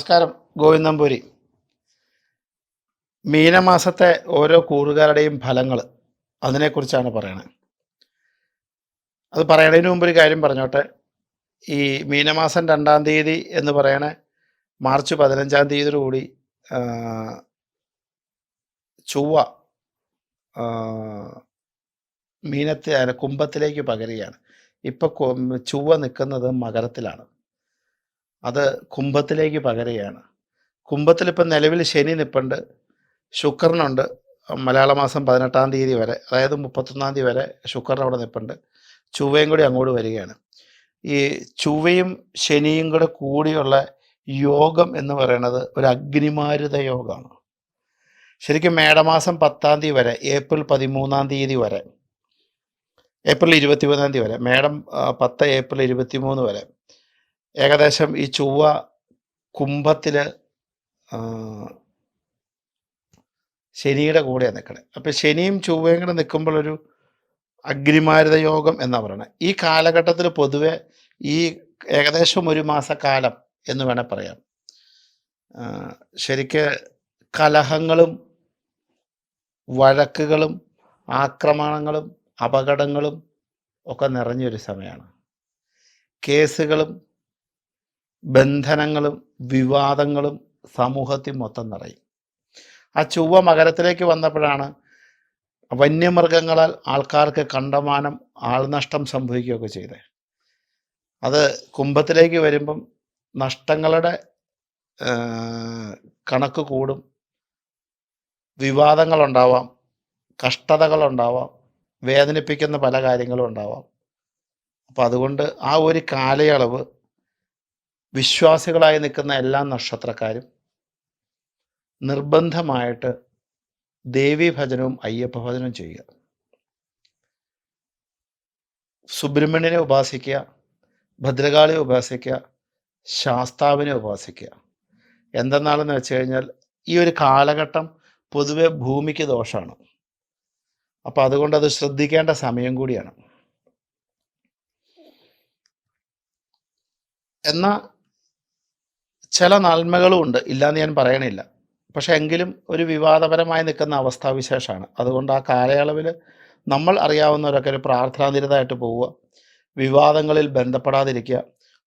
നമസ്കാരം. ഗോവിന്ദംപുരി മീനമാസത്തെ ഓരോ കൂറുകാരുടെയും ഫലങ്ങൾ അതിനെക്കുറിച്ചാണ് പറയണത് അത് പറയണതിന് മുമ്പ് ഒരു കാര്യം പറഞ്ഞോട്ടെ. ഈ മീനമാസം രണ്ടാം തീയതി എന്ന് പറയണ മാർച്ച് പതിനഞ്ചാം തീയതിയോടുകൂടി ചൊവ്വ മീനത്തെ കുംഭത്തിലേക്ക് പകരുകയാണ്. ഇപ്പോൾ ചൊവ്വ നിൽക്കുന്നത് മകരത്തിലാണ്. അത് കുംഭത്തിലേക്ക് പകരുകയാണ്. കുംഭത്തിൽ ഇപ്പം നിലവിൽ ശനി നിപ്പുണ്ട് ശുക്രനുണ്ട് മലയാള മാസം പതിനെട്ടാം തീയതി വരെ അതായത് മുപ്പത്തൊന്നാം തീയതി വരെ ശുക്രൻ അവിടെ നിൽപ്പുണ്ട് ചൊവ്വയും കൂടി അങ്ങോട്ട് വരികയാണ്. ഈ ചൊവ്വയും ശനിയും കൂടെ കൂടിയുള്ള യോഗം എന്ന് പറയുന്നത് ഒരു അഗ്നിമാരുത യോഗമാണ്. ശരിക്കും മേടമാസം പത്താം തീയതി വരെ ഏപ്രിൽ പതിമൂന്നാം തീയതി വരെ ഏപ്രിൽ ഇരുപത്തി മൂന്നാം തീയതി വരെ മേടം പത്ത് ഏപ്രിൽ ഇരുപത്തി മൂന്ന് വരെ ഏകദേശം ഈ ചൊവ്വ കുംഭത്തിൽ ശനിയുടെ കൂടെയാണ് നിൽക്കണത് അപ്പം ശനിയും ചൊവ്വയും കൂടെ നിൽക്കുമ്പോഴൊരു അഗ്നിമാരുത യോഗം എന്ന് പറയുന്നത് ഈ കാലഘട്ടത്തിൽ പൊതുവെ ഈ ഏകദേശം ഒരു മാസക്കാലം എന്ന് വേണേൽ പറയാം. ശരിക്ക് കലഹങ്ങളും വഴക്കുകളും ആക്രമണങ്ങളും അപകടങ്ങളും ഒക്കെ നിറഞ്ഞൊരു സമയമാണ് കേസുകളും ബന്ധനങ്ങളും വിവാദങ്ങളും സമൂഹത്തിൽ മൊത്തം നിറയും. ആ ചൊവ്വ മകരത്തിലേക്ക് വന്നപ്പോഴാണ് വന്യമൃഗങ്ങളാൽ ആൾക്കാർക്ക് കണ്ടമാനം ആൾനഷ്ടം സംഭവിക്കുകയൊക്കെ ചെയ്തത് അത് കുംഭത്തിലേക്ക് വരുമ്പം നഷ്ടങ്ങളുടെ കണക്ക് കൂടും. വിവാദങ്ങളുണ്ടാവാം കഷ്ടതകളുണ്ടാവാം വേദനിപ്പിക്കുന്ന പല കാര്യങ്ങളും ഉണ്ടാവാം. അപ്പം അതുകൊണ്ട് ആ ഒരു കാലയളവ് വിശ്വാസികളായി നിൽക്കുന്ന എല്ലാ നക്ഷത്രക്കാരും നിർബന്ധമായിട്ട് ദേവീ ഭജനവും അയ്യപ്പ ഭജനവും ചെയ്യുക. സുബ്രഹ്മണ്യനെ ഉപാസിക്കുക ഭദ്രകാളിയെ ഉപാസിക്കുക ശാസ്താവിനെ ഉപാസിക്കുക. എന്തെന്നാണെന്ന് വെച്ച് കഴിഞ്ഞാൽ ഈ ഒരു കാലഘട്ടം പൊതുവെ ഭൂമിക്ക് ദോഷമാണ് അപ്പം അതുകൊണ്ട് അത് ശ്രദ്ധിക്കേണ്ട സമയം കൂടിയാണ്. എന്നാൽ ചില നന്മകളും ഉണ്ട്. ഇല്ലയെന്ന് ഞാൻ പറയണില്ല. പക്ഷേ എങ്കിലും ഒരു വിവാദപരമായി നിൽക്കുന്ന അവസ്ഥാവിശേഷമാണ്. അതുകൊണ്ട് ആ കാലയളവിൽ നമ്മൾ അറിയാവുന്നവരൊക്കെ ഒരു പ്രാർത്ഥനാനിരതായിട്ട് പോവുക. വിവാദങ്ങളിൽ ബന്ധപ്പെടാതിരിക്കുക.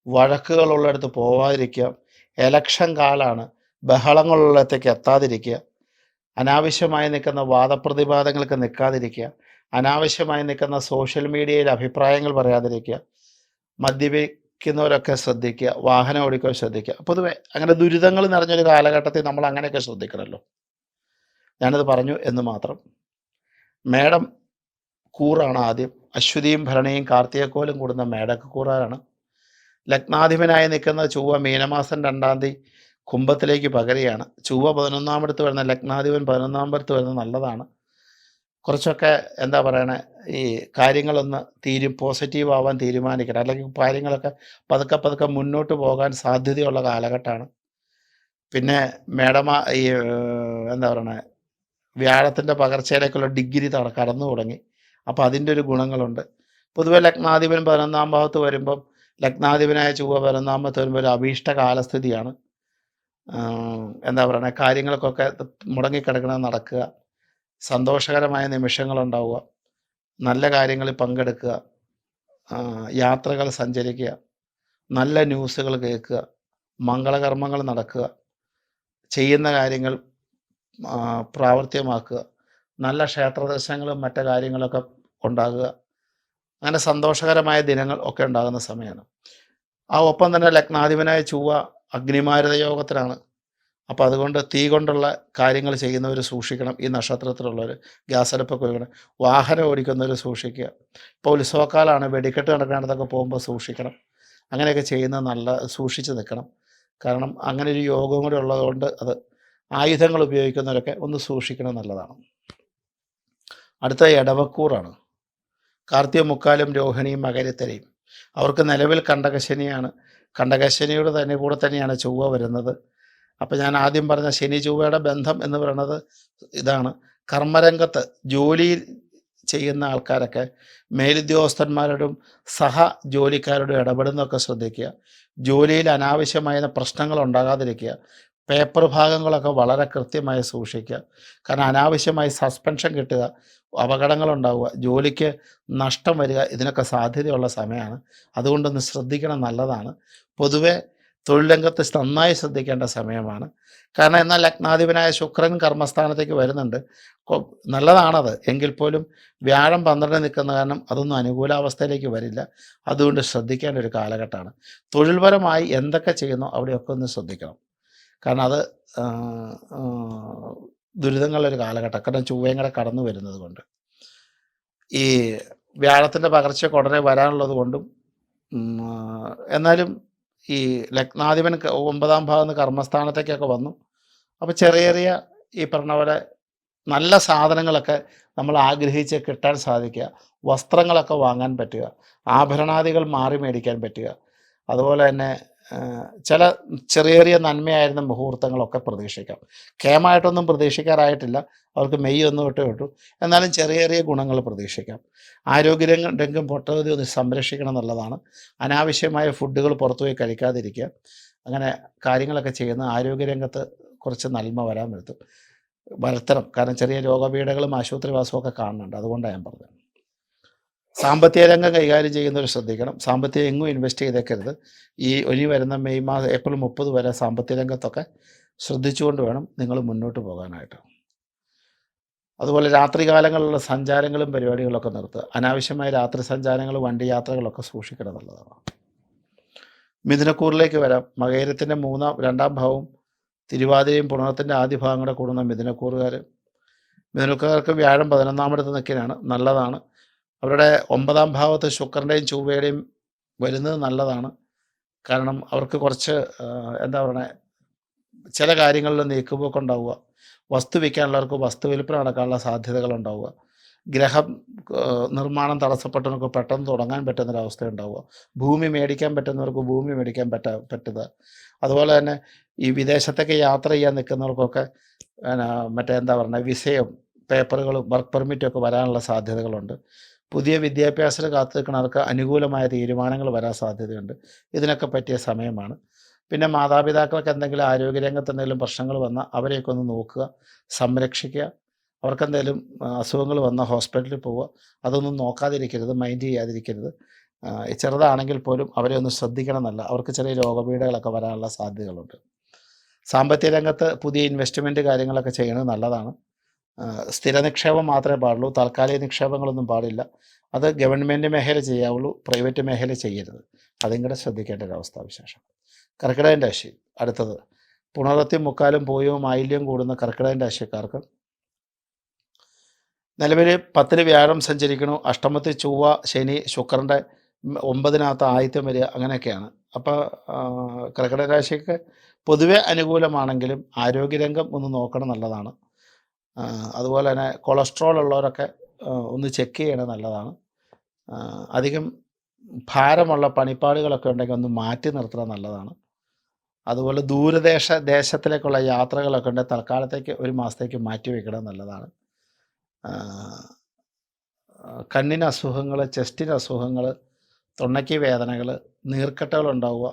വഴക്കുകളുള്ളിടത്ത് പോവാതിരിക്കുക. എലക്ഷൻ കാലാണ് ബഹളങ്ങളുള്ളിടത്തേക്ക് എത്താതിരിക്കുക. അനാവശ്യമായി നിൽക്കുന്ന വാദപ്രതിവാദങ്ങൾക്ക് നിൽക്കാതിരിക്കുക. അനാവശ്യമായി നിൽക്കുന്ന സോഷ്യൽ മീഡിയയിൽ അഭിപ്രായങ്ങൾ പറയാതിരിക്കുക. മദ്യപിക്കുന്നവരൊക്കെ ശ്രദ്ധിക്കുക വാഹനം ഓടിക്കുക ശ്രദ്ധിക്കുക. പൊതുവെ അങ്ങനെ ദുരിതങ്ങൾ നിറഞ്ഞൊരു കാലഘട്ടത്തിൽ നമ്മൾ അങ്ങനെയൊക്കെ ശ്രദ്ധിക്കണമല്ലോ ഞാനത് പറഞ്ഞു എന്ന് മാത്രം. മേടം കൂറാണ് ആദ്യം. അശ്വതിയും ഭരണിയും കാർത്തികക്കോലും കൂടുന്ന മേടക്ക് കൂറാണ് ലഗ്നാധിപനായി നിൽക്കുന്ന ചൊവ്വ മീനമാസം രണ്ടാം തീയതി കുംഭത്തിലേക്ക് പകരുകയാണ് ചൊവ്വ പതിനൊന്നാമടുത്ത് വരുന്ന ലഗ്നാധിപൻ പതിനൊന്നാമടുത്ത് വരുന്നത് നല്ലതാണ്. കുറച്ചൊക്കെ എന്താ പറയണേ ഈ കാര്യങ്ങളൊന്ന് തീരു പോസിറ്റീവ് ആവാൻ തീരുമാനിക്കണം. അല്ലെങ്കിൽ കാര്യങ്ങളൊക്കെ പതുക്കെ പതുക്കെ മുന്നോട്ട് പോകാൻ സാധ്യതയുള്ള കാലഘട്ടമാണ്. പിന്നെ മേഡമ ഈ എന്താ പറയണേ വ്യാഴത്തിന്റെ പകർച്ചയിലേക്കുള്ള ഡിഗ്രി കടന്നു തുടങ്ങി. അപ്പോൾ അതിന്റെ ഒരു ഗുണങ്ങളുണ്ട്. പൊതുവെ ലഗ്നാധിപൻ പതിനൊന്നാം ഭാഗത്ത് വരുമ്പം ലഗ്നാധിപനായ ചൊവ്വ പതിനൊന്നാം ഭാഗത്ത് വരുമ്പോൾ ഒരു അഭീഷ്ട കാലസ്ഥിതിയാണ്. എന്താ പറയണേ കാര്യങ്ങൾക്കൊക്കെ മുടങ്ങിക്കിടക്കണം നടക്കുക. സന്തോഷകരമായ നിമിഷങ്ങളുണ്ടാവുക. നല്ല കാര്യങ്ങളിൽ പങ്കെടുക്കുക. യാത്രകൾ സഞ്ചരിക്കുക. നല്ല ന്യൂസുകൾ കേൾക്കുക. മംഗളകർമ്മങ്ങൾ നടക്കുക. ചെയ്യുന്ന കാര്യങ്ങൾ പ്രാവർത്തികമാക്കുക. നല്ല ക്ഷേത്ര ദർശനങ്ങളും മറ്റു കാര്യങ്ങളൊക്കെ ഉണ്ടാകുക. അങ്ങനെ സന്തോഷകരമായ ദിനങ്ങൾ ഒക്കെ ഉണ്ടാകുന്ന സമയമാണ്. ആ ഒപ്പം തന്നെ ലഗ്നാധിപനായ ചൊവ്വ അഗ്നിമാരുത യോഗത്തിലാണ്. അപ്പോൾ അതുകൊണ്ട് തീ കൊണ്ടുള്ള കാര്യങ്ങൾ ചെയ്യുന്നവർ സൂക്ഷിക്കണം. ഈ നക്ഷത്രത്തിലുള്ളവർ ഗ്യാസ് അടുപ്പൊക്കെ ഉപയോഗിക്കണം വാഹനം ഓടിക്കുന്നവർ സൂക്ഷിക്കുക. ഇപ്പോൾ ഉത്സവക്കാലാണ് വെടിക്കെട്ട് നടക്കാനത്തൊക്കെ പോകുമ്പോൾ സൂക്ഷിക്കണം. അങ്ങനെയൊക്കെ ചെയ്യുന്നത് നല്ല സൂക്ഷിച്ച് നിൽക്കണം കാരണം അങ്ങനെ ഒരു യോഗം കൂടി ഉള്ളതുകൊണ്ട് അത് ആയുധങ്ങൾ ഉപയോഗിക്കുന്നവരൊക്കെ ഒന്ന് സൂക്ഷിക്കണം നല്ലതാണ്. അടുത്ത ഇടവക്കൂറാണ് കാർത്തിക മുക്കാലും രോഹിണിയും മകരത്തരയും. അവർക്ക് നിലവിൽ കണ്ടകശനിയാണ്. കണ്ടകശനിയുടെ തന്നെ കൂടെ തന്നെയാണ് ചൊവ്വ വരുന്നത്. അപ്പം ഞാൻ ആദ്യം പറഞ്ഞ ശനി ചൊവ്വയുടെ ബന്ധം എന്ന് പറയുന്നത് ഇതാണ്. കർമ്മരംഗത്ത് ജോലിയിൽ ചെയ്യുന്ന ആൾക്കാരൊക്കെ മേലുദ്യോഗസ്ഥന്മാരോടും സഹ ജോലിക്കാരോടും ഇടപെടുന്നതൊക്കെ ശ്രദ്ധിക്കുക. ജോലിയിൽ അനാവശ്യമായ പ്രശ്നങ്ങൾ ഉണ്ടാകാതിരിക്കുക. പേപ്പർ ഭാഗങ്ങളൊക്കെ വളരെ കൃത്യമായി സൂക്ഷിക്കുക. കാരണം അനാവശ്യമായി സസ്പെൻഷൻ കിട്ടുക അപകടങ്ങളുണ്ടാവുക ജോലിക്ക് നഷ്ടം വരിക ഇതിനൊക്കെ സാധ്യതയുള്ള സമയമാണ്. അതുകൊണ്ടൊന്ന് ശ്രദ്ധിക്കണം നല്ലതാണ്. പൊതുവെ തൊഴിൽ രംഗത്ത് നന്നായി ശ്രദ്ധിക്കേണ്ട സമയമാണ്. കാരണം എന്നാൽ ലഗ്നാധിപനായ ശുക്രൻ കർമ്മസ്ഥാനത്തേക്ക് വരുന്നുണ്ട്. നല്ലതാണത്. എങ്കിൽ പോലും വ്യാഴം പന്ത്രണ്ട് നിൽക്കുന്ന കാരണം അതൊന്നും അനുകൂലാവസ്ഥയിലേക്ക് വരില്ല. അതുകൊണ്ട് ശ്രദ്ധിക്കേണ്ട ഒരു കാലഘട്ടമാണ്. തൊഴിൽപരമായി എന്തൊക്കെ ചെയ്യുന്നോ അവിടെയൊക്കെ ഒന്ന് ശ്രദ്ധിക്കണം. കാരണം അത് ദുരിതങ്ങളുടെ ഒരു കാലഘട്ടം. കാരണം ചൊവ്വയും കൂടെ കടന്നു വരുന്നത് കൊണ്ട്. ഈ വ്യാഴത്തിന്റെ പകർച്ചയൊക്കെ ഉടനെ വരാനുള്ളത് കൊണ്ടും എന്നാലും ഈ ലഗ്നാധിപൻ ഒമ്പതാം ഭാഗം കർമ്മസ്ഥാനത്തേക്കൊക്കെ വന്നു. അപ്പോൾ ചെറിയ ചെറിയ ഈ പറഞ്ഞ പോലെ നല്ല സാധനങ്ങളൊക്കെ നമ്മൾ ആഗ്രഹിച്ച് കിട്ടാൻ സാധിക്കുക. വസ്ത്രങ്ങളൊക്കെ വാങ്ങാൻ പറ്റുക. ആഭരണാദികൾ മാറി മേടിക്കാൻ പറ്റുക. അതുപോലെ തന്നെ ചില ചെറിയ ചെറിയ നന്മയായിരുന്ന മുഹൂർത്തങ്ങളൊക്കെ പ്രതീക്ഷിക്കാം. കേമായിട്ടൊന്നും പ്രതീക്ഷിക്കാറായിട്ടില്ല. അവർക്ക് മെയ് ഒന്ന് തൊട്ടേ വിട്ടു എന്നാലും ചെറിയ ചെറിയ ഗുണങ്ങൾ പ്രതീക്ഷിക്കാം. ആരോഗ്യരംഗം രംഗം പൊട്ടവധി ഒന്ന് സംരക്ഷിക്കണം എന്നുള്ളതാണ്. അനാവശ്യമായ ഫുഡുകൾ പുറത്തുപോയി കഴിക്കാതിരിക്കുക. അങ്ങനെ കാര്യങ്ങളൊക്കെ ചെയ്യുന്ന ആരോഗ്യരംഗത്ത് കുറച്ച് നന്മ വരാൻ വരുത്തും. വരുത്തണം. കാരണം ചെറിയ രോഗപീഠകളും ആശുപത്രിവാസവും ഒക്കെ കാണുന്നുണ്ട്. അതുകൊണ്ടാണ് ഞാൻ പറഞ്ഞത്. സാമ്പത്തിക രംഗം കൈകാര്യം ചെയ്യുന്നവർ ശ്രദ്ധിക്കണം. സാമ്പത്തികം എങ്ങും ഇൻവെസ്റ്റ് ചെയ്തേക്കരുത്. ഈ ഇനി വരുന്ന മെയ് മാസം ഏപ്രിൽ മുപ്പത് വരെ സാമ്പത്തിക രംഗത്തൊക്കെ ശ്രദ്ധിച്ചുകൊണ്ട് വേണം നിങ്ങൾ മുന്നോട്ട് പോകാനായിട്ട്. അതുപോലെ രാത്രി കാലങ്ങളിലുള്ള സഞ്ചാരങ്ങളും പരിപാടികളൊക്കെ നിർത്തുക. അനാവശ്യമായ രാത്രി സഞ്ചാരങ്ങൾ വണ്ടി യാത്രകളൊക്കെ സൂക്ഷിക്കണം എന്നുള്ളതാണ് മിഥുനക്കൂറിലേക്ക് വരാം. മകേരത്തിന്റെ മൂന്നാം രണ്ടാം ഭാവവും തിരുവാതിരയും പുണർത്തിന്റെ ആദ്യ ഭാഗം കൂടെ കൂടുന്ന മിഥുനക്കൂറുകാർ മിഥുനക്കാർക്ക് വ്യാഴം പതിനൊന്നാമിടത്ത് നിൽക്കാനാണ് നല്ലതാണ്. അവരുടെ ഒമ്പതാം ഭാവത്ത് ശുക്രന്റെയും ചൊവ്വയുടെയും വരുന്നത് നല്ലതാണ്. കാരണം അവർക്ക് കുറച്ച് എന്താ പറയുക ചില കാര്യങ്ങളിൽ നീക്കുപോക്ക് ഉണ്ടാവുക. വസ്തു വിൽക്കാനുള്ളവർക്ക് വസ്തു വിൽപ്പന നടക്കാനുള്ള സാധ്യതകൾ ഉണ്ടാവുക. ഗ്രഹം നിർമ്മാണം തടസ്സപ്പെട്ടവർക്ക് പെട്ടെന്ന് തുടങ്ങാൻ പറ്റുന്നൊരവസ്ഥ ഉണ്ടാവുക ഭൂമി മേടിക്കാൻ പറ്റുന്നവർക്ക് ഭൂമി മേടിക്കാൻ പറ്റ പറ്റുക. അതുപോലെ തന്നെ ഈ വിദേശത്തേക്ക് യാത്ര ചെയ്യാൻ നിൽക്കുന്നവർക്കൊക്കെ മറ്റേ എന്താ പറയുക വിസയും പേപ്പറുകളും വർക്ക് പെർമിറ്റും ഒക്കെ വരാനുള്ള സാധ്യതകളുണ്ട്. പുതിയ വിദ്യാഭ്യാസത്തിൽ കാത്തു നിൽക്കുന്നവർക്ക് അനുകൂലമായ തീരുമാനങ്ങൾ വരാൻ സാധ്യതയുണ്ട്. ഇതിനൊക്കെ പറ്റിയ സമയമാണ്. പിന്നെ മാതാപിതാക്കൾക്ക് എന്തെങ്കിലും ആരോഗ്യരംഗത്ത് എന്തെങ്കിലും പ്രശ്നങ്ങൾ വന്നാൽ അവരെയൊക്കെ ഒന്ന് നോക്കുക സംരക്ഷിക്കുക. അവർക്കെന്തെങ്കിലും അസുഖങ്ങൾ വന്നാൽ ഹോസ്പിറ്റലിൽ പോവുക. അതൊന്നും നോക്കാതിരിക്കരുത് മൈൻഡ് ചെയ്യാതിരിക്കരുത്. ചെറുതാണെങ്കിൽ പോലും അവരെ ഒന്ന് ശ്രദ്ധിക്കണം എന്നല്ല. അവർക്ക് ചെറിയ രോഗപീഠകളൊക്കെ വരാനുള്ള സാധ്യതകളുണ്ട്. സാമ്പത്തിക രംഗത്ത് പുതിയ ഇൻവെസ്റ്റ്മെന്റ് കാര്യങ്ങളൊക്കെ ചെയ്യുന്നത് നല്ലതാണ്. സ്ഥിര നിക്ഷേപം മാത്രമേ പാടുള്ളൂ. താൽക്കാലിക നിക്ഷേപങ്ങളൊന്നും പാടില്ല. അത് ഗവൺമെന്റ് മേഖല ചെയ്യാവുള്ളൂ പ്രൈവറ്റ് മേഖല ചെയ്യരുത്. അതും കൂടെ ശ്രദ്ധിക്കേണ്ട ഒരു അവസ്ഥാവിശേഷം കർക്കിടകൻ രാശി അടുത്തത്. പുണർത്തി മുക്കാലും പോയവും ആയില്യം കൂടുന്ന കർക്കിടകൻ രാശിക്കാർക്ക് നിലവിൽ പത്തിന് വ്യാഴം സഞ്ചരിക്കണു അഷ്ടമത്തിൽ ചൊവ്വ ശനി ശുക്രന്റെ ഒമ്പതിനകത്ത് ആദിത്യം വരിക അങ്ങനെയൊക്കെയാണ്. അപ്പോൾ കർക്കിടക രാശിക്ക് പൊതുവെ അനുകൂലമാണെങ്കിലും ആരോഗ്യരംഗം ഒന്ന് നോക്കണം നല്ലതാണ്. അതുപോലെ തന്നെ കൊളസ്ട്രോൾ ഉള്ളവരൊക്കെ ഒന്ന് ചെക്ക് ചെയ്യണത് നല്ലതാണ്. അധികം ഭാരമുള്ള പണിപ്പാടുകളൊക്കെ ഉണ്ടെങ്കിൽ ഒന്ന് മാറ്റി നിർത്തുന്നത് നല്ലതാണ്. അതുപോലെ ദൂരദേശ ദേശത്തിലേക്കുള്ള യാത്രകളൊക്കെ ഉണ്ടെങ്കിൽ തൽക്കാലത്തേക്ക് ഒരു മാസത്തേക്ക് മാറ്റി വെക്കണം നല്ലതാണ്. കണ്ണിന് അസുഖങ്ങൾ ചെസ്റ്റിന് അസുഖങ്ങൾ തൊണ്ടയ്ക്ക് വേദനകൾ നീർക്കെട്ടുകൾ ഉണ്ടാവുക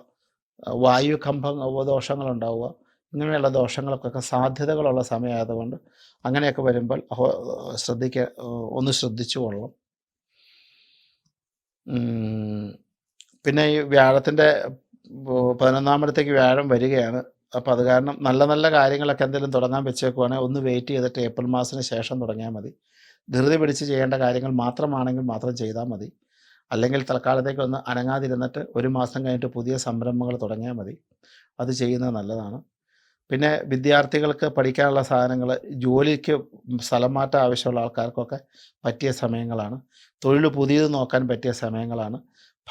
വായു കമ്പം ദോഷങ്ങൾ ഉണ്ടാവുക ഇങ്ങനെയുള്ള ദോഷങ്ങൾക്കൊക്കെ സാധ്യതകളുള്ള സമയമായതുകൊണ്ട് അങ്ങനെയൊക്കെ വരുമ്പോൾ ശ്രദ്ധിക്ക ഒന്ന് ശ്രദ്ധിച്ചു കൊള്ളണം. പിന്നെ ഈ വ്യാഴത്തിന്റെ പതിനൊന്നാമിടത്തേക്ക് വ്യാഴം വരികയാണ്. അപ്പോൾ അത് കാരണം നല്ല നല്ല കാര്യങ്ങളൊക്കെ എന്തെങ്കിലും തുടങ്ങാൻ വെച്ചേക്കുവാണെങ്കിൽ ഒന്ന് വെയിറ്റ് ചെയ്തിട്ട് ഏപ്രിൽ മാസത്തിന് ശേഷം തുടങ്ങിയാൽ മതി. ധൃതി പിടിച്ച് ചെയ്യേണ്ട കാര്യങ്ങൾ മാത്രമാണെങ്കിൽ മാത്രം ചെയ്താൽ മതി. അല്ലെങ്കിൽ തൽക്കാലത്തേക്ക് ഒന്ന് അനങ്ങാതിരുന്നിട്ട് ഒരു മാസം കഴിഞ്ഞിട്ട് പുതിയ സംരംഭങ്ങൾ തുടങ്ങിയാൽ മതി. അത് ചെയ്യുന്നത് നല്ലതാണ്. പിന്നെ വിദ്യാർത്ഥികൾക്ക് പഠിക്കാനുള്ള സാധനങ്ങൾ ജോലിക്ക് സ്ഥലം മാറ്റം ആവശ്യമുള്ള ആൾക്കാർക്കൊക്കെ പറ്റിയ സമയങ്ങളാണ്. തൊഴിൽ പുതിയത് നോക്കാൻ പറ്റിയ സമയങ്ങളാണ്.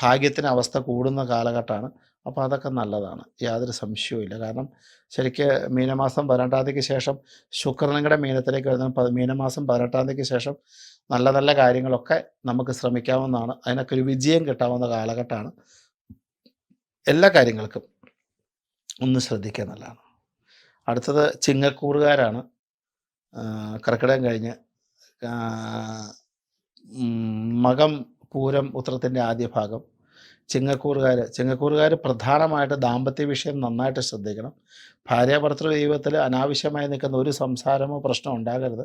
ഭാഗ്യത്തിന് അവസ്ഥ കൂടുന്ന കാലഘട്ടമാണ്. അപ്പോൾ അതൊക്കെ നല്ലതാണ്. യാതൊരു സംശയവും ഇല്ല. കാരണം ശരിക്ക് മീനമാസം പതിനെട്ടാം തീയതിക്ക് ശേഷം ശുക്രനങ്ങളുടെ മീനത്തിലേക്ക് വരുന്ന മീനമാസം പതിനെട്ടാം തീയതിക്ക് ശേഷം നല്ല നല്ല കാര്യങ്ങളൊക്കെ നമുക്ക് ശ്രമിക്കാവുന്നതാണ്. അതിനൊക്കെ ഒരു വിജയം കിട്ടാവുന്ന കാലഘട്ടമാണ്. എല്ലാ കാര്യങ്ങൾക്കും ഒന്ന് ശ്രദ്ധിക്കുക നല്ലതാണ് അടുത്തത് ചിങ്ങക്കൂറുകാരാണ്. കർക്കിടകം കഴിഞ്ഞ്. മകം പൂരം ഉത്രത്തിന്റെ ആദ്യ ഭാഗം ചിങ്ങക്കൂറുകാർ ചിങ്ങക്കൂറുകാർ പ്രധാനമായിട്ട് ദാമ്പത്യ വിഷയം നന്നായിട്ട് ശ്രദ്ധിക്കണം. ഭാര്യാഭർത്തൃ ജീവിതത്തിൽ അനാവശ്യമായി നിൽക്കുന്ന ഒരു സംസാരമോ പ്രശ്നമോ ഉണ്ടാകരുത്.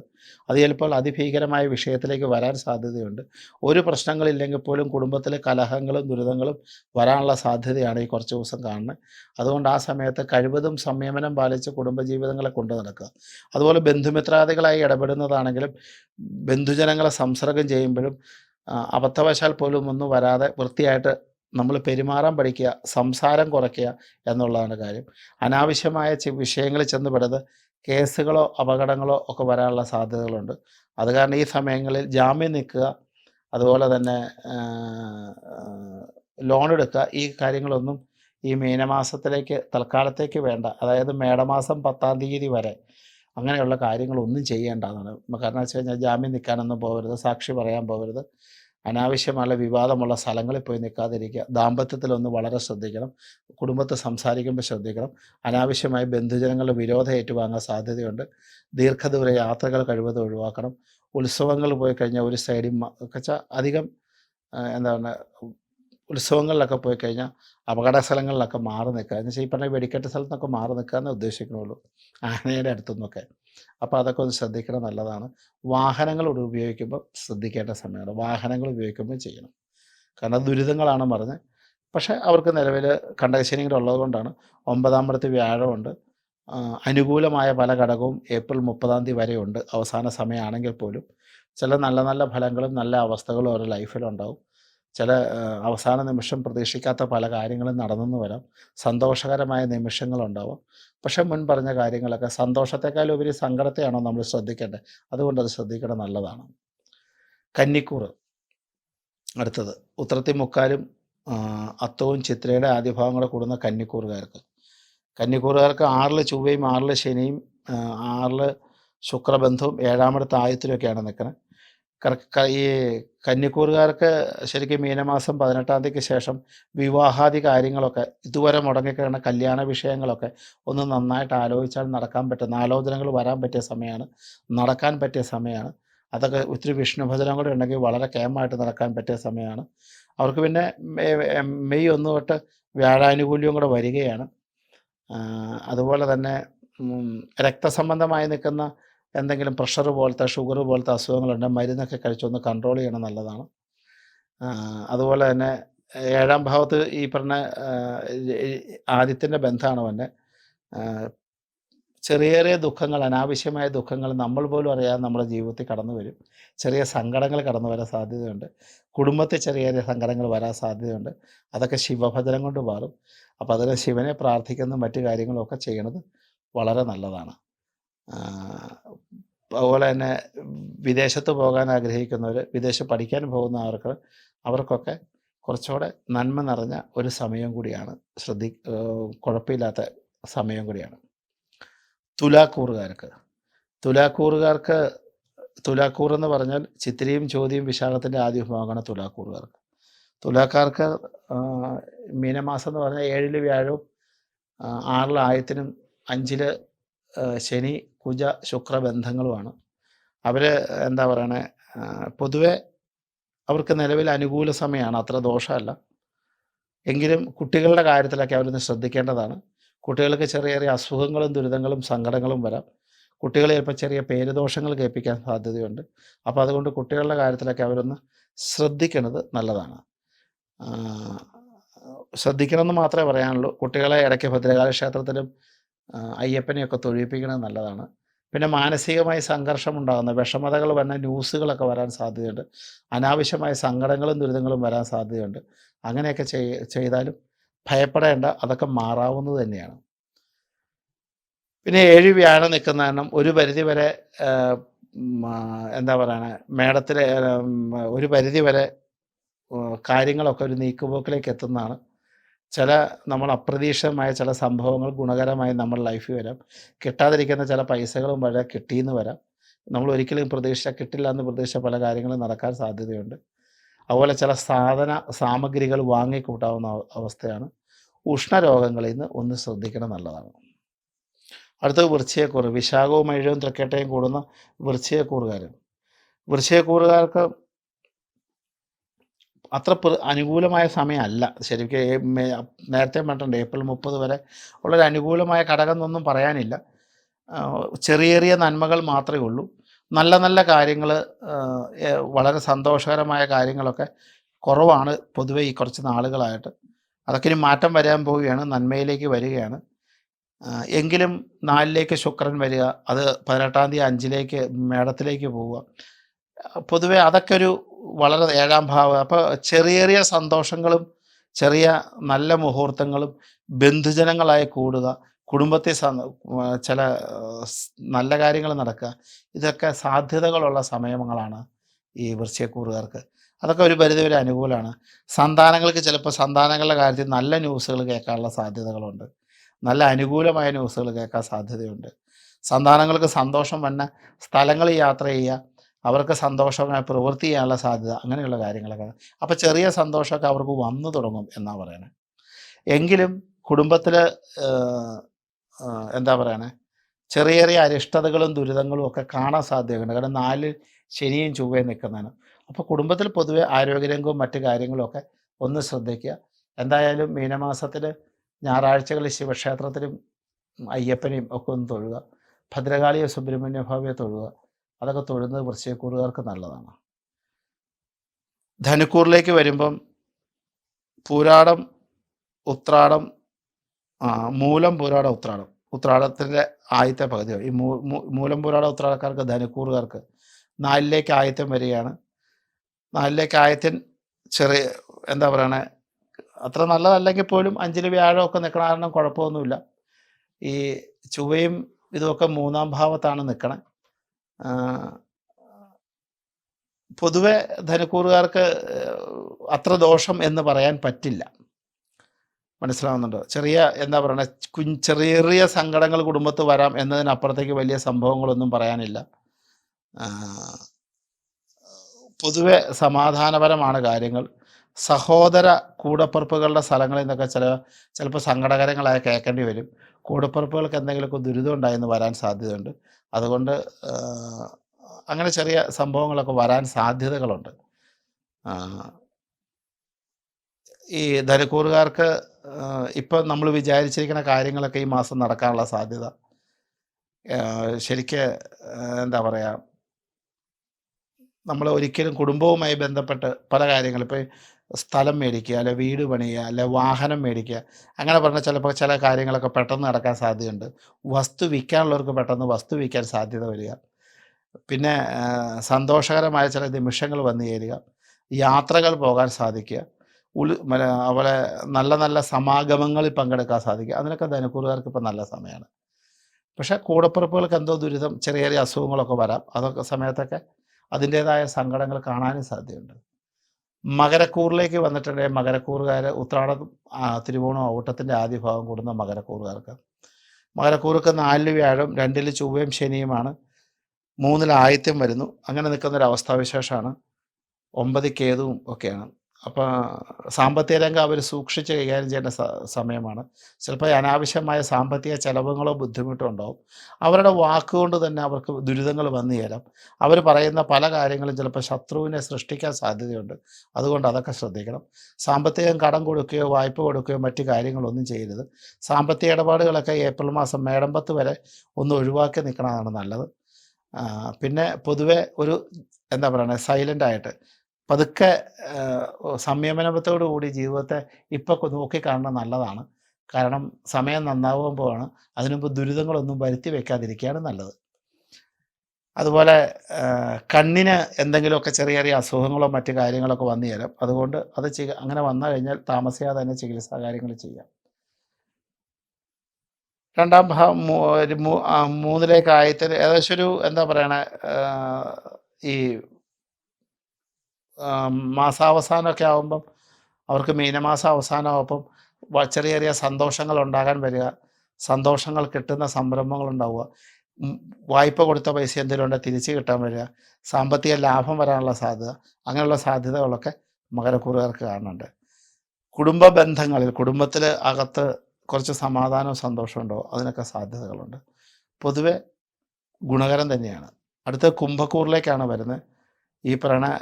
അത് ചിലപ്പോൾ അതിഭീകരമായ വിഷയത്തിലേക്ക് വരാൻ സാധ്യതയുണ്ട്. ഒരു പ്രശ്നങ്ങളില്ലെങ്കിൽ പോലും കുടുംബത്തിലെ കലഹങ്ങളും ദുരിതങ്ങളും വരാനുള്ള സാധ്യതയാണ് ഈ കുറച്ച് ദിവസം കാണുന്നത്. അതുകൊണ്ട് ആ സമയത്ത് കഴിവതും സംയമനം പാലിച്ച് കുടുംബജീവിതങ്ങളെ കൊണ്ടു നടക്കുക. അതുപോലെ ബന്ധുമിത്രാദികളായി ഇടപെടുന്നതാണെങ്കിലും ബന്ധുജനങ്ങളെ സംസർഗം ചെയ്യുമ്പോഴും അബദ്ധവശാൽ പോലും ഒന്നും വരാതെ വൃത്തിയായിട്ട് നമ്മൾ പെരുമാറാൻ പഠിക്കുക സംസാരം കുറയ്ക്കുക എന്നുള്ളതാണ് കാര്യം. അനാവശ്യമായ വിഷയങ്ങളിൽ ചെന്ന് പെടത് കേസുകളോ അപകടങ്ങളോ ഒക്കെ വരാനുള്ള സാധ്യതകളുണ്ട്. അത് കാരണം ഈ സമയങ്ങളിൽ ജാമ്യം നിൽക്കുക അതുപോലെ തന്നെ ലോൺ എടുക്കുക ഈ കാര്യങ്ങളൊന്നും ഈ മീനമാസത്തിലേക്ക് തൽക്കാലത്തേക്ക് വേണ്ട. അതായത് മേടമാസം പത്താം തീയതി വരെ അങ്ങനെയുള്ള കാര്യങ്ങളൊന്നും ചെയ്യേണ്ടതാണ് കാരണം വെച്ച് കഴിഞ്ഞാൽ ജാമ്യം നിൽക്കാനൊന്നും പോകരുത് സാക്ഷി പറയാൻ പോകരുത്. അനാവശ്യമുള്ള വിവാദമുള്ള സ്ഥലങ്ങളിൽ പോയി നിൽക്കാതിരിക്കുക. ദാമ്പത്യത്തിലൊന്ന് വളരെ ശ്രദ്ധിക്കണം. കുടുംബത്തെ സംസാരിക്കുമ്പോൾ ശ്രദ്ധിക്കണം. അനാവശ്യമായി ബന്ധുജനങ്ങളുടെ വിരോധം ഏറ്റുവാങ്ങാൻ സാധ്യതയുണ്ട്. ദീർഘദൂര യാത്രകൾ കഴിവതും ഒഴിവാക്കണം. ഉത്സവങ്ങൾ പോയി കഴിഞ്ഞാൽ ഒരു സൈഡിൽ അധികം എന്താണ് ഉത്സവങ്ങളിലൊക്കെ പോയി കഴിഞ്ഞാൽ അപകട സ്ഥലങ്ങളിലൊക്കെ മാറി നിൽക്കുക. എന്ന് വെച്ചാൽ ഈ പറഞ്ഞ വെടിക്കെട്ട് സ്ഥലത്തൊക്കെ മാറി നിൽക്കുക എന്നേ ഉദ്ദേശിക്കുന്നുള്ളൂ. ആനയുടെ അടുത്തുനിന്നൊക്കെ. അപ്പോൾ അതൊക്കെ ഒന്ന് ശ്രദ്ധിക്കണം നല്ലതാണ്. വാഹനങ്ങൾ ഉപയോഗിക്കുമ്പോൾ ശ്രദ്ധിക്കേണ്ട സമയമാണ്. വാഹനങ്ങൾ ഉപയോഗിക്കുമ്പോൾ ചെയ്യണം. കാരണം ദുരിതങ്ങളാണ് പറഞ്ഞ്. പക്ഷേ അവർക്ക് നിലവിൽ കണ്ടകശനിയുടെ ഉള്ളതുകൊണ്ടാണ് ഉള്ളത് കൊണ്ടാണ് ഒമ്പതാം പടത്ത് വ്യാഴമുണ്ട്. അനുകൂലമായ പല ഘടകവും ഏപ്രിൽ മുപ്പതാം തീയതി വരെയുണ്ട് അവസാന സമയമാണെങ്കിൽ പോലും ചില നല്ല നല്ല ഫലങ്ങളും നല്ല അവസ്ഥകളും അവരുടെ ലൈഫിലുണ്ടാവും. ചില അവസാന നിമിഷം പ്രതീക്ഷിക്കാത്ത പല കാര്യങ്ങളും നടന്നെന്ന് വരാം. സന്തോഷകരമായ നിമിഷങ്ങളുണ്ടാവും. പക്ഷെ മുൻ പറഞ്ഞ കാര്യങ്ങളൊക്കെ സന്തോഷത്തെക്കാൾ ഉപരി സങ്കടത്തെയാണോ നമ്മൾ ശ്രദ്ധിക്കേണ്ടത്? അതുകൊണ്ട് അത് ശ്രദ്ധിക്കണം നല്ലതാണ്. കന്നിക്കൂറ്. അടുത്തത്. ഉത്രത്തി മുക്കാലും അത്തവും ചിത്രയുടെ ആദ്യ കൂടുന്ന കന്നിക്കൂറുകാർക്ക്. കന്നിക്കൂറുകാർക്ക് ആറിൽ ചൊവ്വയും ആറിൽ ശനിയും ആറിൽ ശുക്രബന്ധവും ഏഴാമടുത്ത ആയത്തിലൊക്കെയാണ് നിൽക്കുന്നത് ഈ കന്നിക്കൂറുകാർക്ക് ശരിക്കും മീനമാസം പതിനെട്ടാം തീയതിക്ക് ശേഷം വിവാഹാദി കാര്യങ്ങളൊക്കെ ഇതുവരെ മുടങ്ങിക്കിടന്ന കല്യാണ വിഷയങ്ങളൊക്കെ ഒന്ന് നന്നായിട്ട് ആലോചിച്ചാൽ നടക്കാൻ പറ്റുന്ന ആലോചനകൾ വരാൻ പറ്റിയ സമയമാണ് നടക്കാൻ പറ്റിയ സമയമാണ്. അതൊക്കെ ഒത്തിരി വിഷ്ണുഭജനം കൂടെ ഉണ്ടെങ്കിൽ വളരെ കേമായിട്ട് നടക്കാൻ പറ്റിയ സമയമാണ്. അവർക്ക് പിന്നെ മെയ് ഒന്ന് തൊട്ട് വ്യാഴാനുകൂല്യവും കൂടെ വരികയാണ്. അതുപോലെ തന്നെ രക്തസംബന്ധമായി നിൽക്കുന്ന എന്തെങ്കിലും പ്രഷർ പോലത്തെ ഷുഗർ പോലത്തെ അസുഖങ്ങളുണ്ടെങ്കിൽ മരുന്നൊക്കെ കഴിച്ചൊന്ന് കൺട്രോൾ ചെയ്യണം നല്ലതാണ്. അതുപോലെ തന്നെ ഏഴാം ഭാവത്ത് ഈ പറഞ്ഞ ആദ്യത്തിന്റെ ബന്ധമാണ് അവന്റെ. ചെറിയ ചെറിയ ദുഃഖങ്ങൾ അനാവശ്യമായ ദുഃഖങ്ങൾ നമ്മൾ പോലും അറിയാതെ നമ്മുടെ ജീവിതത്തിൽ കടന്നു വരും. ചെറിയ സങ്കടങ്ങൾ കടന്നു വരാൻ സാധ്യതയുണ്ട്. കുടുംബത്തിൽ ചെറിയ ചെറിയ സങ്കടങ്ങൾ വരാൻ സാധ്യതയുണ്ട്. അതൊക്കെ ശിവഭജനം കൊണ്ട് മാറും. അപ്പോൾ അതിന് ശിവനെ പ്രാർത്ഥിക്കുന്ന മറ്റു കാര്യങ്ങളൊക്കെ ചെയ്യണത് വളരെ നല്ലതാണ്. അതുപോലെ തന്നെ വിദേശത്ത് പോകാൻ ആഗ്രഹിക്കുന്നവർ വിദേശം പഠിക്കാൻ പോകുന്നവർക്ക് അവർക്കൊക്കെ കുറച്ചുകൂടെ നന്മ നിറഞ്ഞ ഒരു സമയം കൂടിയാണ് ശ്രദ്ധി കുഴപ്പമില്ലാത്ത സമയം കൂടിയാണ്. തുലാക്കൂറുകാർക്ക്. തുലാക്കൂറുകാർക്ക് തുലാക്കൂർ എന്ന് പറഞ്ഞാൽ ചിത്തിരിയും ചോദ്യയും വിശാഖത്തിന്റെ ആദ്യ ഭാഗമാണ് തുലാക്കൂറുകാർക്ക്. തുലാക്കാർക്ക് മീനമാസം എന്ന് പറഞ്ഞാൽ ഏഴിൽ വ്യാഴവും ആറിൽ ആയത്തിനും അഞ്ചിൽ ശനി കുജ ശുക്ര ബന്ധങ്ങളുമാണ് അവർ എന്താ പറയണേ പൊതുവെ അവർക്ക് നിലവിൽ അനുകൂല സമയമാണ് അത്ര ദോഷമല്ല. എങ്കിലും കുട്ടികളുടെ കാര്യത്തിലൊക്കെ അവരൊന്ന് ശ്രദ്ധിക്കേണ്ടതാണ്. കുട്ടികൾക്ക് ചെറിയ ചെറിയ അസുഖങ്ങളും ദുരിതങ്ങളും സങ്കടങ്ങളും വരാം. കുട്ടികളെ ചിലപ്പോൾ ചെറിയ പേരുദോഷങ്ങൾ കേൾപ്പിക്കാൻ സാധ്യതയുണ്ട്. അപ്പോൾ അതുകൊണ്ട് കുട്ടികളുടെ കാര്യത്തിലൊക്കെ അവരൊന്ന് ശ്രദ്ധിക്കുന്നത് നല്ലതാണ്. ശ്രദ്ധിക്കണമെന്ന് മാത്രമേ പറയാനുള്ളൂ. കുട്ടികളെ ഇടയ്ക്ക് ഭദ്രകാല ക്ഷേത്രത്തിലും അയ്യപ്പനെയൊക്കെ തൊഴിപ്പിക്കുന്നത് നല്ലതാണ്. പിന്നെ മാനസികമായി സംഘർഷം ഉണ്ടാകുന്ന വിഷമതകൾ വന്ന ന്യൂസുകളൊക്കെ വരാൻ സാധ്യതയുണ്ട്. അനാവശ്യമായ സങ്കടങ്ങളും ദുരിതങ്ങളും വരാൻ സാധ്യതയുണ്ട്. അങ്ങനെയൊക്കെ ചെയ് ചെയ്താലും ഭയപ്പെടേണ്ട അതൊക്കെ മാറാവുന്നത് തന്നെയാണ്. പിന്നെ ഏഴ് വ്യാഴം നിൽക്കുന്ന കാരണം ഒരു പരിധി വരെ എന്താ പറയുക മേടത്തിലെ ഒരു പരിധി വരെ കാര്യങ്ങളൊക്കെ ഒരു നീക്കുപോക്കിലേക്ക് എത്തുന്നതാണ്. ചില നമ്മൾ അപ്രതീക്ഷിതമായ ചില സംഭവങ്ങൾ ഗുണകരമായി നമ്മൾ ലൈഫിൽ വരാം. കിട്ടാതിരിക്കുന്ന ചില പൈസകളും വരെ കിട്ടിയെന്ന് വരാം. നമ്മൾ ഒരിക്കലും പ്രതീക്ഷിച്ച കിട്ടില്ല എന്ന് പ്രതീക്ഷിച്ച പല കാര്യങ്ങളും നടക്കാൻ സാധ്യതയുണ്ട്. അതുപോലെ ചില സാധന സാമഗ്രികൾ വാങ്ങിക്കൂട്ടാവുന്ന അവ- അവസ്ഥയാണ്. ഉഷ്ണരോഗങ്ങളിൽ നിന്ന് ഒന്ന് ശ്രദ്ധിക്കണം നല്ലതാണ്. അടുത്തത് വൃശ്ചയക്കൂറ് വിശാഖവും മഴയും തൃക്കേട്ടയും കൂടുന്ന വൃശ്ചയക്കൂറുകാർ വൃശ്ചയക്കൂറുകാർക്ക് അത്ര അനുകൂലമായ സമയമല്ല. ശരിക്കും നേരത്തെ പറഞ്ഞിട്ടുണ്ട് ഏപ്രിൽ മുപ്പത് വരെ ഉള്ളൊരു അനുകൂലമായ ഘടകം എന്നൊന്നും പറയാനില്ല ചെറിയ ചെറിയ നന്മകൾ മാത്രമേ ഉള്ളൂ. നല്ല നല്ല കാര്യങ്ങൾ വളരെ സന്തോഷകരമായ കാര്യങ്ങളൊക്കെ കുറവാണ് പൊതുവെ ഈ കുറച്ച് നാളുകളായിട്ട്. അതൊക്കെ ഇനി മാറ്റം വരാൻ പോവുകയാണ് നന്മയിലേക്ക് വരികയാണ്. എങ്കിലും നാലിലേക്ക് ശുക്രൻ വരിക അത് പതിനെട്ടാം തീയതി അഞ്ചിലേക്ക് മേടത്തിലേക്ക് പോവുക. പൊതുവെ അതൊക്കെ ഒരു വളരെ ഏഴാം ഭാവം. അപ്പോൾ ചെറിയ ചെറിയ സന്തോഷങ്ങളും ചെറിയ നല്ല മുഹൂർത്തങ്ങളും ബന്ധുജനങ്ങളായി കൂടുക കുടുംബത്തെ ചില നല്ല കാര്യങ്ങൾ നടക്കുക ഇതൊക്കെ സാധ്യതകളുള്ള സമയങ്ങളാണ് ഈ വൃശ്ചയക്കൂറുകാർക്ക് അതൊക്കെ ഒരു പരിധി പരിധിവരെ അനുകൂലമാണ്. സന്താനങ്ങൾക്ക് ചിലപ്പോൾ സന്താനങ്ങളുടെ കാര്യത്തിൽ നല്ല ന്യൂസുകൾ കേൾക്കാനുള്ള സാധ്യതകളുണ്ട്. നല്ല അനുകൂലമായ ന്യൂസുകൾ കേൾക്കാൻ സാധ്യതയുണ്ട്. സന്താനങ്ങൾക്ക് സന്തോഷം വന്ന സ്ഥലങ്ങളിൽ യാത്ര ചെയ്യുക അവർക്ക് സന്തോഷമായ പ്രവൃത്തി ചെയ്യാനുള്ള സാധ്യത അങ്ങനെയുള്ള കാര്യങ്ങളൊക്കെ. അപ്പോൾ ചെറിയ സന്തോഷമൊക്കെ അവർക്ക് വന്നു തുടങ്ങും എന്നാണ് പറയണത് എങ്കിലും കുടുംബത്തിൽ എന്താ പറയണേ? ചെറിയ ചെറിയ അരിഷ്ടതകളും ദുരിതങ്ങളും ഒക്കെ കാണാൻ സാധ്യതയുണ്ട്. കാരണം നാല് ശനിയും ചൊവ്വയും നിൽക്കുന്നതാണ്. അപ്പോൾ കുടുംബത്തിൽ പൊതുവെ ആരോഗ്യരംഗവും മറ്റു കാര്യങ്ങളും ഒക്കെ ഒന്ന് ശ്രദ്ധിക്കുക. എന്തായാലും മീനമാസത്തിൽ ഞായറാഴ്ചകളിൽ ശിവക്ഷേത്രത്തിലും അയ്യപ്പനെയും ഒക്കെ ഒന്ന് തൊഴുക. ഭദ്രകാളിയോ സുബ്രഹ്മണ്യ ഭാവിയെ തൊഴുക. അതൊക്കെ തൊഴുന്നത് വൃശ്ചയക്കൂറുകാർക്ക് നല്ലതാണ്. ധനുക്കൂറിലേക്ക് വരുമ്പം പൂരാടം ഉത്രാടം മൂലം പൂരാടം ഉത്രാടം. ഉത്രാടത്തിന്റെ ആദ്യത്തെ പകുതിയാണ് ഈ മൂലം പൂരാടം ഉത്രാടക്കാർക്ക് ധനുക്കൂറുകാർക്ക് നാലിലേക്ക് ആയത്യം വരികയാണ്. നാലിലേക്ക് ആയത്യൻ ചെറിയ എന്താ പറയണേ അത്ര നല്ലതല്ലെങ്കിൽ പോലും അഞ്ചിൽ വ്യാഴമൊക്കെ നിൽക്കണ കാരണം കുഴപ്പമൊന്നുമില്ല. ഈ ചുവയും ഇതുമൊക്കെ മൂന്നാം ഭാവത്താണ് നിൽക്കണേ. പൊതുവെ ധനക്കൂറുകാർക്ക് അത്ര ദോഷം എന്ന് പറയാൻ പറ്റില്ല. മനസ്സിലാവുന്നുണ്ടോ? ചെറിയ എന്താ പറയണേ കുഞ്ഞ് ചെറിയ ചെറിയ സങ്കടങ്ങൾ കുടുംബത്ത് വരാം എന്നതിനപ്പുറത്തേക്ക് വലിയ സംഭവങ്ങളൊന്നും പറയാനില്ല. പൊതുവെ സമാധാനപരമാണ് കാര്യങ്ങൾ. സഹോദര കൂടപ്പിറപ്പുകളുടെ സ്ഥലങ്ങളിൽ നിന്നൊക്കെ ചില ചിലപ്പോൾ സങ്കടകരങ്ങളായ കേൾക്കേണ്ടി വരും. കൂടപ്പിറപ്പുകൾക്ക് എന്തെങ്കിലുമൊക്കെ ദുരിതം ഉണ്ടായെന്ന് വരാൻ സാധ്യതയുണ്ട്. അതുകൊണ്ട് അങ്ങനെ ചെറിയ സംഭവങ്ങളൊക്കെ വരാൻ സാധ്യതകളുണ്ട്. ഈ ധനക്കൂറുകാർക്ക് ഇപ്പം നമ്മൾ വിചാരിച്ചിരിക്കുന്ന കാര്യങ്ങളൊക്കെ ഈ മാസം നടക്കാനുള്ള സാധ്യത. ശരിക്ക് എന്താ പറയുക നമ്മൾ ഒരിക്കലും കുടുംബവുമായി ബന്ധപ്പെട്ട് പല കാര്യങ്ങളും ഇപ്പോൾ സ്ഥലം മേടിക്കുക അല്ലെ വീട് പണിയുക അല്ലെ വാഹനം മേടിക്കുക അങ്ങനെ പറഞ്ഞാൽ ചിലപ്പോൾ ചില കാര്യങ്ങളൊക്കെ പെട്ടെന്ന് നടക്കാൻ സാധ്യതയുണ്ട്. വസ്തു വിൽക്കാനുള്ളവർക്ക് പെട്ടെന്ന് വസ്തു വിൽക്കാൻ സാധ്യത വരിക. പിന്നെ സന്തോഷകരമായ ചില നിമിഷങ്ങൾ വന്നു ചേരുക. യാത്രകൾ പോകാൻ സാധിക്കുക. ഉളി അവളെ നല്ല നല്ല സമാഗമങ്ങളിൽ പങ്കെടുക്കാൻ സാധിക്കുക. അതിനൊക്കെ ധനക്കൂറുകാർക്ക് ഇപ്പം നല്ല സമയമാണ്. പക്ഷേ കൂടപ്പിറപ്പുകൾക്ക് എന്തോ ദുരിതം ചെറിയ ചെറിയ അസുഖങ്ങളൊക്കെ വരാം. അതൊക്കെ സമയത്തൊക്കെ അതിന്റേതായ സങ്കടങ്ങൾ കാണാനും സാധ്യതയുണ്ട്. മകരക്കൂറിലേക്ക് വന്നിട്ടുണ്ടെങ്കിൽ മകരക്കൂറുകാർ ഉത്രാട തിരുവോണം ഓട്ടത്തിന്റെ ആദ്യ ഭാഗം കൂടുന്ന മകരക്കൂറുകാർക്ക്. മകരക്കൂറുക്ക് നാലിൽ വ്യാഴം രണ്ടിൽ ചൊവ്വയും ശനിയുമാണ്. മൂന്നിൽ ആയിത്യം വരുന്നു. അങ്ങനെ നിൽക്കുന്ന ഒരു അവസ്ഥാവിശേഷമാണ് ഒമ്പത് കേതുവും ഒക്കെയാണ്. അപ്പോൾ സാമ്പത്തിക രംഗം അവർ സൂക്ഷിച്ച് കൈകാര്യം ചെയ്യേണ്ട സമയമാണ്. ചിലപ്പോൾ അനാവശ്യമായ സാമ്പത്തിക ചെലവുകളോ ബുദ്ധിമുട്ടോ ഉണ്ടാവും. അവരുടെ വാക്കുകൊണ്ട് തന്നെ അവർക്ക് ദുരിതങ്ങൾ വന്നു ചേരാം. അവർ പറയുന്ന പല കാര്യങ്ങളും ചിലപ്പോൾ ശത്രുവിനെ സൃഷ്ടിക്കാൻ സാധ്യതയുണ്ട്. അതുകൊണ്ട് അതൊക്കെ ശ്രദ്ധിക്കണം. സാമ്പത്തികം കടം കൊടുക്കുകയോ വായ്പ കൊടുക്കുകയോ മറ്റു കാര്യങ്ങളൊന്നും ചെയ്യരുത്. സാമ്പത്തിക ഇടപാടുകളൊക്കെ ഏപ്രിൽ മാസം മേടമ്പത്ത് വരെ ഒന്ന് ഒഴിവാക്കി നിൽക്കണതാണ് നല്ലത്. പിന്നെ പൊതുവെ ഒരു എന്താ പറയുക സൈലന്റ് ആയിട്ട് പതുക്കെ സംയമനത്തോടു കൂടി ജീവിതത്തെ ഇപ്പോൾ നോക്കിക്കാണുന്നത് നല്ലതാണ്. കാരണം സമയം നന്നാവുമ്പോഴാണ് അതിനുമുമ്പ് ദുരിതങ്ങളൊന്നും വരുത്തി വെക്കാതിരിക്കുകയാണ് നല്ലത്. അതുപോലെ കണ്ണിന് എന്തെങ്കിലുമൊക്കെ ചെറിയ ചെറിയ അസുഖങ്ങളോ മറ്റു കാര്യങ്ങളൊക്കെ വന്നു തരാം അതുകൊണ്ട് അത് ചിക അങ്ങനെ വന്നു കഴിഞ്ഞാൽ താമസിയാതെ തന്നെ ചികിത്സാ കാര്യങ്ങൾ ചെയ്യാം. രണ്ടാം ഭാഗം മൂന്നിലേക്ക് ആയത്തിന് ഏകദേശം ഒരു എന്താ പറയണേ ഈ മാസാവസാനമൊക്കെ ആകുമ്പം അവർക്ക് മീനമാസം അവസാനമാകുമ്പം ചെറിയ ചെറിയ സന്തോഷങ്ങൾ ഉണ്ടാകാൻ വരിക. സന്തോഷങ്ങൾ കിട്ടുന്ന സംരംഭങ്ങൾ ഉണ്ടാവുക. വായ്പ കൊടുത്ത പൈസ എന്തെങ്കിലും ഉണ്ടെങ്കിൽ തിരിച്ചു കിട്ടാൻ വരിക. സാമ്പത്തിക ലാഭം വരാനുള്ള സാധ്യത അങ്ങനെയുള്ള സാധ്യതകളൊക്കെ മകരക്കൂറുകാർക്ക് കാണുന്നുണ്ട്. കുടുംബ ബന്ധങ്ങളിൽ കുടുംബത്തിൽ അകത്ത് കുറച്ച് സമാധാനവും സന്തോഷവും ഉണ്ടോ? അതിനൊക്കെ സാധ്യതകളുണ്ട്. പൊതുവെ ഗുണകരം തന്നെയാണ്. അടുത്ത കുംഭക്കൂറിലേക്കാണ് വരുന്നത്. ഈ പ്രണ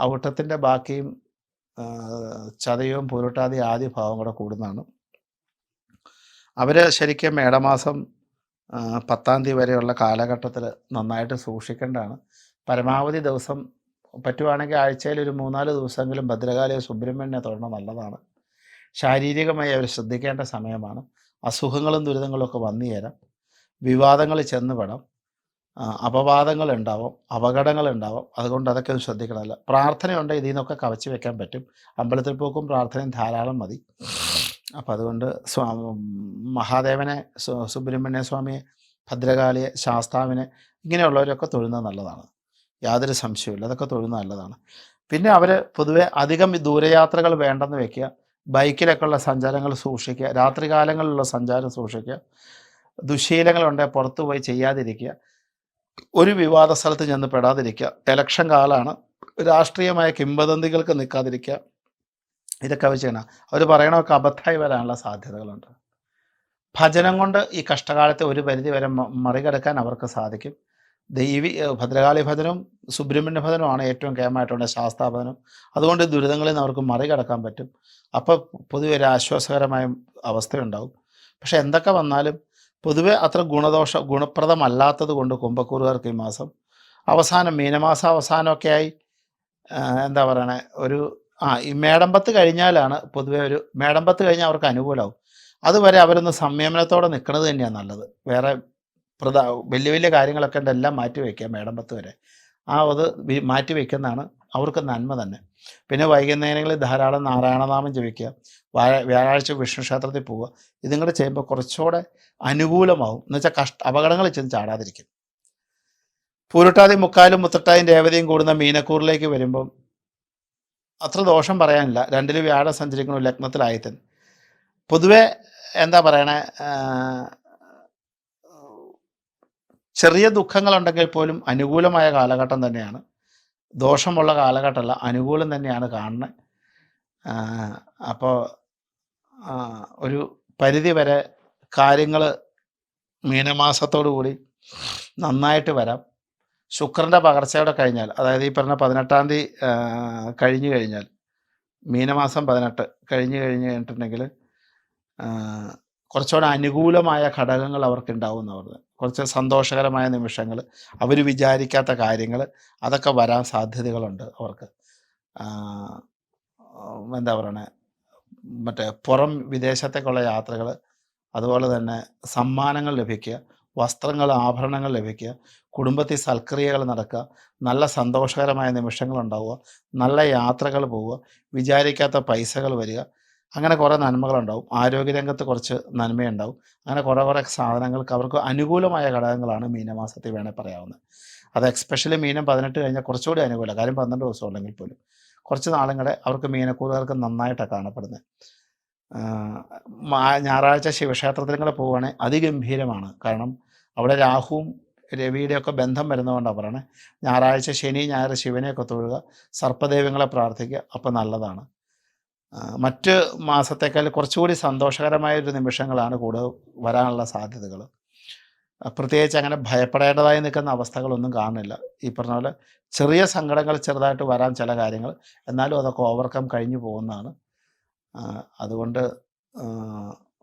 ഔട്ടത്തിന്റെ ബാക്കിയും ചതയവും പൂരുട്ടാതി ആദ്യ ഭാവം കൂടെ കൂടുന്നതാണ്. അവർ ശരിക്കും മേടമാസം പത്താം തീയതി വരെയുള്ള കാലഘട്ടത്തിൽ നന്നായിട്ട് സൂക്ഷിക്കേണ്ടതാണ്. പരമാവധി ദിവസം പറ്റുവാണെങ്കിൽ ആഴ്ചയിൽ ഒരു മൂന്നാൽ ദിവസമെങ്കിലും ഭദ്രകാളിയോ സുബ്രഹ്മണ്യെ തൊഴണം നല്ലതാണ്. ശാരീരികമായി അവർ ശ്രദ്ധിക്കേണ്ട സമയമാണ്. അസുഖങ്ങളും ദുരിതങ്ങളും ഒക്കെ വന്നു വിവാദങ്ങൾ ചെന്ന് പെടാം. ആ, അപവാദങ്ങൾ ഉണ്ടാവും അപകടങ്ങൾ ഉണ്ടാവും അതുകൊണ്ട് അതൊക്കെ ഒന്ന് ശ്രദ്ധിക്കണമല്ല. പ്രാർത്ഥനയുണ്ട് ഇതിൽ നിന്നൊക്കെ കവച്ച് വെക്കാൻ പറ്റും. അമ്പലത്തിൽ പോക്കും പ്രാർത്ഥനയും ധാരാളം മതി. അപ്പം അതുകൊണ്ട് സ്വാ മഹാദേവനെ സുബ്രഹ്മണ്യ സ്വാമിയെ ഭദ്രകാളിയെ ശാസ്താവിനെ ഇങ്ങനെയുള്ളവരൊക്കെ തൊഴുന്നത് നല്ലതാണ്. യാതൊരു സംശയവുമില്ല അതൊക്കെ തൊഴുന്നത് നല്ലതാണ്. പിന്നെ അവർ പൊതുവെ അധികം ദൂരയാത്രകൾ വേണ്ടെന്ന് വെക്കുക. ബൈക്കിലൊക്കെ ഉള്ള സഞ്ചാരങ്ങൾ സൂക്ഷിക്കുക. രാത്രികാലങ്ങളിലുള്ള സഞ്ചാരം സൂക്ഷിക്കുക. ദുശീലങ്ങളുണ്ടെങ്കിൽ പുറത്തു പോയി ചെയ്യാതിരിക്കുക. ഒരു വിവാദ സ്ഥലത്ത് ചെന്ന് പെടാതിരിക്കുക. എലക്ഷൻ കാലമാണ് രാഷ്ട്രീയമായ കിംവദന്തികൾക്ക് നിൽക്കാതിരിക്കുക. ഇതൊക്കെ അവർ ചെയ്യണം. അവർ പറയണമൊക്കെ അബദ്ധമായി വരാനുള്ള സാധ്യതകളുണ്ട്. ഭജനം കൊണ്ട് ഈ കഷ്ടകാലത്തെ ഒരു പരിധി വരെ മറികടക്കാൻ അവർക്ക് സാധിക്കും. ദൈവി ഭദ്രകാളി ഭജനവും സുബ്രഹ്മണ്യ ഭജനവുമാണ് ഏറ്റവും കേമായിട്ടുള്ള ശാസ്താഭജനം അതുകൊണ്ട് ദുരിതങ്ങളിൽ നിന്ന് അവർക്ക് മറികടക്കാൻ പറ്റും. അപ്പോൾ പൊതുവെ ഒരു ആശ്വാസകരമായ അവസ്ഥയുണ്ടാവും. പക്ഷേ എന്തൊക്കെ വന്നാലും പൊതുവെ അത്ര ഗുണദോഷ ഗുണപ്രദമല്ലാത്തത് കൊണ്ട് കുംഭക്കൂറുകാർക്ക് ഈ മാസം അവസാനം മീനമാസം അവസാനമൊക്കെ ആയി എന്താ പറയണേ ഒരു ആ ഈ മേടമ്പത്ത് കഴിഞ്ഞാലാണ് പൊതുവെ ഒരു മേടമ്പത്ത് കഴിഞ്ഞാൽ അവർക്ക് അനുകൂലമാവും. അതുവരെ അവരൊന്ന് സംയമനത്തോടെ നിൽക്കുന്നത് തന്നെയാണ് നല്ലത്. വേറെ പ്രധാ വലിയ വലിയ കാര്യങ്ങളൊക്കെ ഉണ്ട് എല്ലാം മാറ്റി വയ്ക്കുക മേടമ്പത്ത് വരെ. ആ അത് മാറ്റി വയ്ക്കുന്നതാണ് അവർക്ക് നന്മ തന്നെ. പിന്നെ വൈകുന്നേരങ്ങളിൽ ധാരാളം നാരായണനാമം ജപിക്കുക വ്യാഴ വ്യാഴാഴ്ച വിഷ്ണു ക്ഷേത്രത്തിൽ പോവുക ഇതും കൂടെ ചെയ്യുമ്പോൾ കുറച്ചുകൂടെ അനുകൂലമാവും. എന്ന് വെച്ചാൽ കഷ്ട അപകടങ്ങളിൽ ചെന്ന് ചാടാതിരിക്കും. പൂരുട്ടാതി മുക്കാലും മുത്തട്ടായും രേവതിയും കൂടുന്ന മീനക്കൂറിലേക്ക് വരുമ്പം അത്ര ദോഷം പറയാനില്ല. രണ്ടിൽ വ്യാഴം സഞ്ചരിക്കുന്നു ലഗ്നത്തിലായത്തൻ. പൊതുവെ എന്താ പറയണേ ചെറിയ ദുഃഖങ്ങളുണ്ടെങ്കിൽ പോലും അനുകൂലമായ കാലഘട്ടം തന്നെയാണ്. ദോഷമുള്ള കാലഘട്ടമല്ല അനുകൂലം തന്നെയാണ് കാണുന്നത്. അപ്പോൾ ഒരു പരിധി വരെ കാര്യങ്ങൾ മീനമാസത്തോടു കൂടി നന്നായിട്ട് വരാം. ശുക്രന്റെ പകർച്ചയോടെ കഴിഞ്ഞാൽ അതായത് ഈ പറഞ്ഞ പതിനെട്ടാം തീയതി കഴിഞ്ഞു കഴിഞ്ഞാൽ മീനമാസം പതിനെട്ട് കഴിഞ്ഞു കഴിഞ്ഞ് കഴിഞ്ഞിട്ടുണ്ടെങ്കിൽ കുറച്ചുകൂടെ അനുകൂലമായ ഘടകങ്ങൾ അവർക്ക് ഉണ്ടാവും പറഞ്ഞത് കുറച്ച് സന്തോഷകരമായ നിമിഷങ്ങൾ അവർ വിചാരിക്കാത്ത കാര്യങ്ങൾ അതൊക്കെ വരാൻ സാധ്യതകളുണ്ട് അവർക്ക്. എന്താ പറയണേ? മറ്റേ പുറം വിദേശത്തേക്കുള്ള യാത്രകൾ അതുപോലെ തന്നെ സമ്മാനങ്ങൾ ലഭിക്കുക വസ്ത്രങ്ങൾ ആഭരണങ്ങൾ ലഭിക്കുക കുടുംബത്തിൽ സൽക്രിയകൾ നടക്കുക നല്ല സന്തോഷകരമായ നിമിഷങ്ങൾ ഉണ്ടാവുക നല്ല യാത്രകൾ പോവുക വിചാരിക്കാത്ത പൈസകൾ വരിക അങ്ങനെ കുറേ നന്മകളുണ്ടാവും. ആരോഗ്യരംഗത്ത് കുറച്ച് നന്മയുണ്ടാവും. അങ്ങനെ കുറേ കുറേ സാധനങ്ങൾക്ക് അവർക്ക് അനുകൂലമായ ഘടകങ്ങളാണ് മീനമാസത്തിൽ വേണേൽ പറയാവുന്നത്. അത് എക്സ്പെഷ്യലി മീനം പതിനെട്ട് കഴിഞ്ഞാൽ കുറച്ചുകൂടി അനുകൂല. കാര്യം പന്ത്രണ്ട് ദിവസം ഉണ്ടെങ്കിൽ പോലും. കുറച്ച് നാളുകളെ അവർക്ക് മീനക്കൂറുകാർക്ക് നന്നായിട്ടാണ് കാണപ്പെടുന്നത്. ഞായറാഴ്ച ശിവക്ഷേത്രത്തിൽ കൂടെ പോവുകയാണെങ്കിൽ അതിഗംഭീരമാണ്. കാരണം അവിടെ രാഹുവും രവിയുടെയൊക്കെ ബന്ധം വരുന്നതുകൊണ്ടാണ് പറയണേ. ഞായറാഴ്ച ശനി ഞായർ ശിവനെയൊക്കെ തൊഴുക സർപ്പദൈവങ്ങളെ പ്രാർത്ഥിക്കുക അപ്പം നല്ലതാണ്. മറ്റ് മാസത്തേക്കാൾ കുറച്ചുകൂടി സന്തോഷകരമായ ഒരു നിമിഷങ്ങളാണ് കൂടുതൽ വരാനുള്ള സാധ്യതകൾ. പ്രത്യേകിച്ച് അങ്ങനെ ഭയപ്പെടേണ്ടതായി നിൽക്കുന്ന അവസ്ഥകളൊന്നും കാണുന്നില്ല. ഈ പറഞ്ഞ പോലെ ചെറിയ സങ്കടങ്ങൾ ചെറുതായിട്ട് വരാൻ ചില കാര്യങ്ങൾ എന്നാലും അതൊക്കെ ഓവർകം കഴിഞ്ഞു പോകുന്നതാണ്. അതുകൊണ്ട്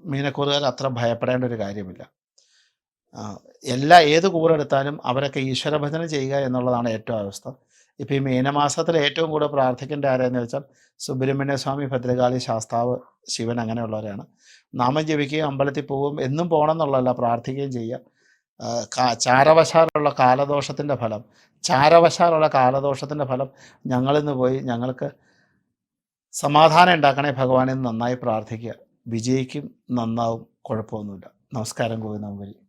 മീനക്കൂറുകാർ അത്ര ഭയപ്പെടേണ്ട ഒരു കാര്യമില്ല. എല്ലാ ഏത് കൂറെടുത്താലും അവരൊക്കെ ഈശ്വരഭജന ചെയ്യുക എന്നുള്ളതാണ് ഏറ്റവും അവസ്ഥ. ഇപ്പോൾ ഈ മീനമാസത്തിൽ ഏറ്റവും കൂടുതൽ പ്രാർത്ഥിക്കേണ്ട ആരെന്ന് വെച്ചാൽ സുബ്രഹ്മണ്യ സ്വാമി ഭദ്രകാളി ശാസ്താവ് ശിവൻ അങ്ങനെയുള്ളവരാണ്. നാമം ജപിക്കുകയും അമ്പലത്തിൽ പോവുകയും എന്നും പോകണം എന്നുള്ളതല്ല പ്രാർത്ഥിക്കുകയും ചെയ്യുക. ചാരവശാലുള്ള കാലദോഷത്തിന്റെ ഫലം. ചാരവശാലുള്ള കാലദോഷത്തിന്റെ ഫലം ഞങ്ങളിന്ന് പോയി ഞങ്ങൾക്ക് സമാധാനം ഉണ്ടാക്കണേ ഭഗവാനെ നന്നായി പ്രാർത്ഥിക്കുക. വിജയിക്കും നന്നാവും കുഴപ്പമൊന്നുമില്ല. നമസ്കാരം ഗോവിന്ദ നമ്പൂരി